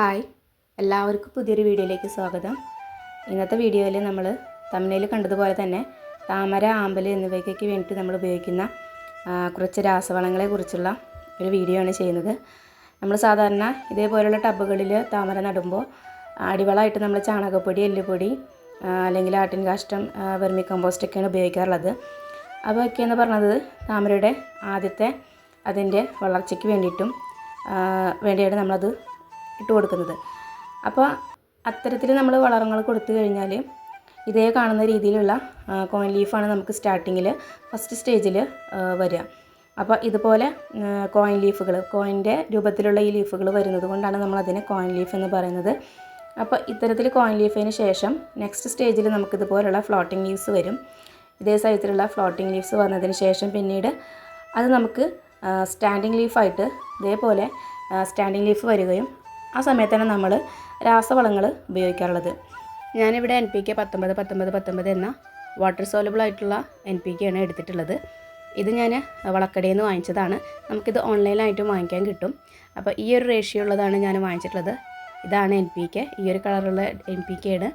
Hi. എല്ലാവർക്കും പുതിയൊരു വീഡിയോയിലേക്ക് സ്വാഗതം. ഇന്നത്തെ വീഡിയോയിൽ നമ്മൾ തമിഴിൽ കണ്ടതുപോലെ തന്നെ താമര ആമ്പൽ എന്നിവയ്ക്കൊക്കെ വേണ്ടിയിട്ട് നമ്മൾ ഉപയോഗിക്കുന്ന കുറച്ച് രാസവളങ്ങളെ കുറിച്ചുള്ള ഒരു വീഡിയോ ആണ് ചെയ്യുന്നത്. നമ്മൾ സാധാരണ ഇതേപോലെയുള്ള ടബുകളിൽ താമര നടുമ്പോൾ അടിവളമായിട്ട് നമ്മൾ ചാണകപ്പൊടി എല്ലുപൊടി അല്ലെങ്കിൽ ആട്ടിൻ കാഷ്ടം വെർമി കമ്പോസ്റ്റൊക്കെയാണ് ഉപയോഗിക്കാറുള്ളത്. അവയൊക്കെയെന്ന് പറഞ്ഞത് താമരയുടെ ആദ്യത്തെ അതിന്റെ വളർച്ചയ്ക്ക് വേണ്ടിയിട്ടും വേണ്ടിയാണ് നമ്മളത് ഇട്ട് കൊടുക്കുന്നത്. അപ്പോൾ അത്തരത്തിൽ നമ്മൾ വളങ്ങൾ കൊടുത്തു കഴിഞ്ഞാൽ ഇതേ കാണുന്ന രീതിയിലുള്ള കോയിൻ ലീഫാണ് നമുക്ക് സ്റ്റാർട്ടിങ്ങിൽ ഫസ്റ്റ് സ്റ്റേജിൽ വരിക. അപ്പോൾ ഇതുപോലെ കോയിൻ ലീഫുകൾ കോയിന്റെ രൂപത്തിലുള്ള ഈ ലീഫുകൾ വരുന്നത് കൊണ്ടാണ് നമ്മൾ അതിനെ കോയിൻ ലീഫ് എന്ന് പറയുന്നത്. അപ്പോൾ ഇത്തരത്തിൽ കോയിൻ ലീഫിന് ശേഷം നെക്സ്റ്റ് സ്റ്റേജിൽ നമുക്കിതുപോലുള്ള ഫ്ലോട്ടിംഗ് ലീവ്സ് വരും. ഇതേ സൈസിലുള്ള ഫ്ലോട്ടിംഗ് ലീവ്സ് വന്നതിന് ശേഷം പിന്നീട് അത് നമുക്ക് സ്റ്റാൻഡിങ് ലീഫായിട്ട് ഇതേപോലെ സ്റ്റാൻഡിങ് ലീഫ് വരികയും ആ സമയത്താണ് നമ്മൾ രാസവളങ്ങൾ ഉപയോഗിക്കാറുള്ളത്. ഞാനിവിടെ എൻ പി കെ പത്തൊമ്പത് പത്തൊമ്പത് പത്തൊമ്പത് എന്ന വാട്ടർ സോലബിൾ ആയിട്ടുള്ള എൻ പി കെ ആണ് എടുത്തിട്ടുള്ളത്. ഇത് ഞാൻ വളക്കടയിൽ നിന്ന് വാങ്ങിച്ചതാണ്. നമുക്കിത് ഓൺലൈനായിട്ടും വാങ്ങിക്കാൻ കിട്ടും. അപ്പോൾ ഈ ഒരു റേഷ്യോ ഉള്ളതാണ് ഞാൻ വാങ്ങിച്ചിട്ടുള്ളത്. ഇതാണ് എൻ പി കെ ഈ ഒരു കളറുള്ള എൻ പി കെ ആണ്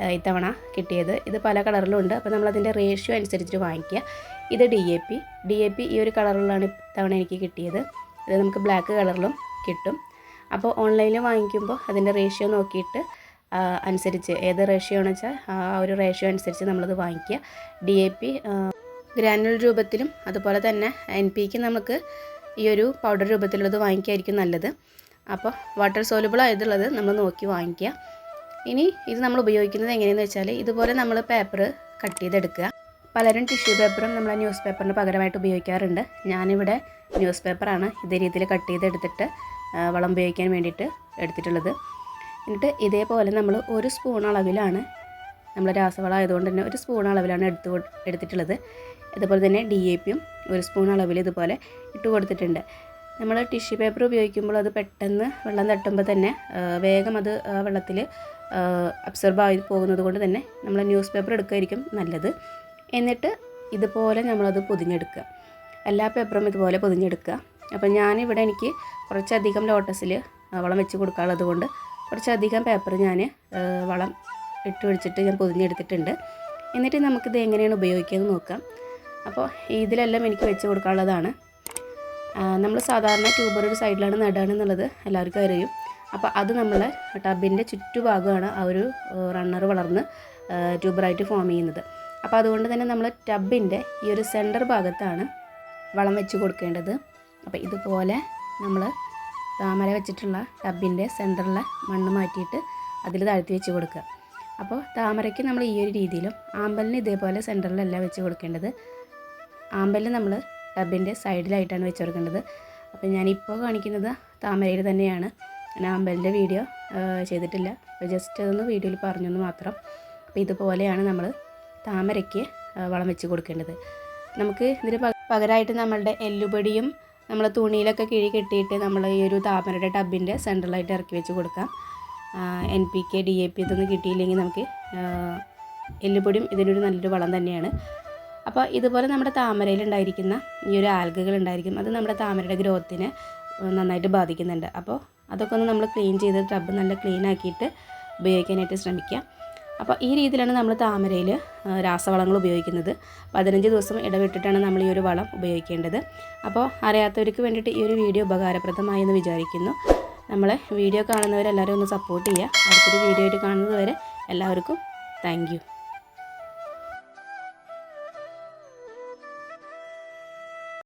ഏഹ് ഇത്തവണ കിട്ടിയത്. ഇത് പല കളറിലുണ്ട് അപ്പോൾ നമ്മളതിന്റെ റേഷ്യോ അനുസരിച്ചിട്ട് വാങ്ങിക്കുക. ഇത് D A P D A P ഈ ഒരു കളറിലാണ് ഇത്തവണ എനിക്ക് കിട്ടിയത്. ഇത് നമുക്ക് ബ്ലാക്ക് കളറിലും കിട്ടും. അപ്പോൾ ഓൺലൈനിൽ വാങ്ങിക്കുമ്പോൾ അതിന്റെ റേഷ്യോ നോക്കിയിട്ട് അനുസരിച്ച് ഏത് റേഷ്യോ ആണെന്ന് വെച്ചാൽ ആ ഒരു റേഷ്യോ അനുസരിച്ച് നമ്മളത് വാങ്ങിക്കുക. ഡി എ പി ഗ്രാനുൽ രൂപത്തിലും അതുപോലെ തന്നെ എൻ പിക്ക് നമുക്ക് ഈ ഒരു പൗഡർ രൂപത്തിലുള്ളത് വാങ്ങിക്കായിരിക്കും നല്ലത്. അപ്പോൾ വാട്ടർ സോലുബിൾ ആയതുള്ളത് നമ്മൾ നോക്കി വാങ്ങിക്കുക. ഇനി ഇത് നമ്മൾ ഉപയോഗിക്കുന്നത് എങ്ങനെയെന്ന് വെച്ചാൽ ഇതുപോലെ നമ്മൾ പേപ്പർ കട്ട് ചെയ്തെടുക്കുക. പലരും ടിഷ്യൂ പേപ്പറും നമ്മൾ ന്യൂസ് പേപ്പറിന് പകരമായിട്ട് ഉപയോഗിക്കാറുണ്ട്. ഞാനിവിടെ ന്യൂസ് പേപ്പറാണ് ഇതേ രീതിയിൽ കട്ട് ചെയ്തെടുത്തിട്ട് വളം ഉപയോഗിക്കാൻ വേണ്ടിയിട്ട് എടുത്തിട്ടുള്ളത്. എന്നിട്ട് ഇതേപോലെ നമ്മൾ ഒരു സ്പൂൺ അളവിലാണ് നമ്മൾ രാസവളം ആയതുകൊണ്ട് തന്നെ ഒരു സ്പൂൺ അളവിലാണ് എടുത്ത് എടുത്തിട്ടുള്ളത്. ഇതുപോലെ തന്നെ ഡി എ പിയും ഒരു സ്പൂൺ അളവിൽ ഇതുപോലെ ഇട്ട് കൊടുത്തിട്ടുണ്ട്. നമ്മൾ ടിഷ്യൂ പേപ്പർ ഉപയോഗിക്കുമ്പോൾ അത് പെട്ടെന്ന് വെള്ളം തട്ടുമ്പോൾ തന്നെ വേഗം അത് വെള്ളത്തിൽ അബ്സോർബ് ആയി പോകുന്നത് കൊണ്ട് തന്നെ നമ്മൾ ന്യൂസ് പേപ്പർ എടുക്കുകയായിരിക്കും നല്ലത്. എന്നിട്ട് ഇതുപോലെ നമ്മളത് പൊതിഞ്ഞെടുക്കുക. എല്ലാ പേപ്പറും ഇതുപോലെ പൊതിഞ്ഞെടുക്കുക. അപ്പോൾ ഞാനിവിടെ എനിക്ക് കുറച്ചധികം ലോട്ടസിൽ വളം വെച്ച് കൊടുക്കാനുള്ളത് കൊണ്ട് കുറച്ചധികം പേപ്പർ ഞാൻ വളം ഇട്ട് വെച്ചിട്ട് ഞാൻ പൊതിഞ്ഞെടുത്തിട്ടുണ്ട്. എന്നിട്ട് നമുക്കിത് എങ്ങനെയാണ് ഉപയോഗിക്കുന്നത് നോക്കാം. അപ്പോൾ ഇതിലെല്ലാം എനിക്ക് വെച്ച് കൊടുക്കാനുള്ളതാണ്. നമ്മൾ സാധാരണ ട്യൂബർ ഒരു സൈഡിലാണ് നടാണെന്നുള്ളത് എല്ലാവർക്കും അറിയും. അപ്പോൾ അത് നമ്മൾ ടബിന്റെ ചുറ്റുഭാഗമാണ് ആ ഒരു റണ്ണർ വളർന്ന് ട്യൂബറായിട്ട് ഫോം ചെയ്യുന്നത്. അപ്പോൾ അതുകൊണ്ട് തന്നെ നമ്മൾ ടബിന്റെ ഈ ഒരു സെന്റർ ഭാഗത്താണ് വളം വെച്ച് കൊടുക്കേണ്ടത്. അപ്പോൾ ഇതുപോലെ നമ്മൾ താമര വെച്ചിട്ടുള്ള ടബിന്റെ സെന്ററിലെ മണ്ണ് മാറ്റിയിട്ട് അതിൽ താഴ്ത്തി വെച്ച് കൊടുക്കുക. അപ്പോൾ താമരയ്ക്ക് നമ്മൾ ഈ ഒരു രീതിയിലും ആമ്പലിന് ഇതേപോലെ സെന്ററിലല്ല വെച്ച് കൊടുക്കേണ്ടത്. ആമ്പലിന് നമ്മൾ ടബിന്റെ സൈഡിലായിട്ടാണ് വെച്ച് കൊടുക്കേണ്ടത്. അപ്പോൾ ഞാനിപ്പോൾ കാണിക്കുന്നത് താമരയിൽ തന്നെയാണ്. ഞാൻ ആമ്പലിന്റെ വീഡിയോ ചെയ്തിട്ടില്ല. ജസ്റ്റ് അതൊന്ന് വീഡിയോയിൽ പറഞ്ഞെന്ന് മാത്രം. അപ്പോൾ ഇതുപോലെയാണ് നമ്മൾ താമരയ്ക്ക് വളം വെച്ച് കൊടുക്കേണ്ടത്. നമുക്ക് ഇതിന് പക- പകരമായിട്ട് നമ്മളുടെ എല്ലുപൊടിയും നമ്മൾ തുണിയിലൊക്കെ കിഴി കെട്ടിയിട്ട് നമ്മൾ ഈ ഒരു താമരയുടെ ടബിന്റെ സെൻട്രലായിട്ട് ഇറക്കി വെച്ച് കൊടുക്കാം. N P K D A P ഇതൊന്നും കിട്ടിയില്ലെങ്കിൽ നമുക്ക് എല്ലുപൊടിയും ഇതിനൊരു നല്ലൊരു വളം തന്നെയാണ്. അപ്പോൾ ഇതുപോലെ നമ്മുടെ താമരയിലുണ്ടായിരിക്കുന്ന ഈ ഒരു ആൽഗകൾ ഉണ്ടായിരിക്കും അത് നമ്മുടെ താമരയുടെ ഗ്രോത്തിനെ നന്നായിട്ട് ബാധിക്കുന്നുണ്ട്. അപ്പോൾ അതൊക്കെ ഒന്ന് നമ്മൾ ക്ലീൻ ചെയ്ത് ടബ് നല്ല ക്ലീൻ ആക്കിയിട്ട് ഉപയോഗിക്കാനായിട്ട് ശ്രമിക്കുക അപ്പോൾ ഈ രീതിയിലാണ് നമ്മൾ താമരയിൽ രാസവളങ്ങൾ ഉപയോഗിക്കുന്നത്. പതിനഞ്ച് ദിവസം ഇടവിട്ടിട്ടാണ് നമ്മൾ ഈ ഒരു വളം ഉപയോഗിക്കേണ്ടത്. അപ്പോൾ അറിയാത്തവർക്ക് വേണ്ടിയിട്ട് ഈ ഒരു വീഡിയോ ഉപകാരപ്രദമായി എന്ന് വിചാരിക്കുന്നു. നമ്മളെ വീഡിയോ കാണുന്നവരെല്ലാവരും ഒന്ന് സപ്പോർട്ട് ചെയ്യുക. അടുത്തൊരു വീഡിയോ ആയിട്ട് കാണുന്നത് വരെ എല്ലാവർക്കും താങ്ക്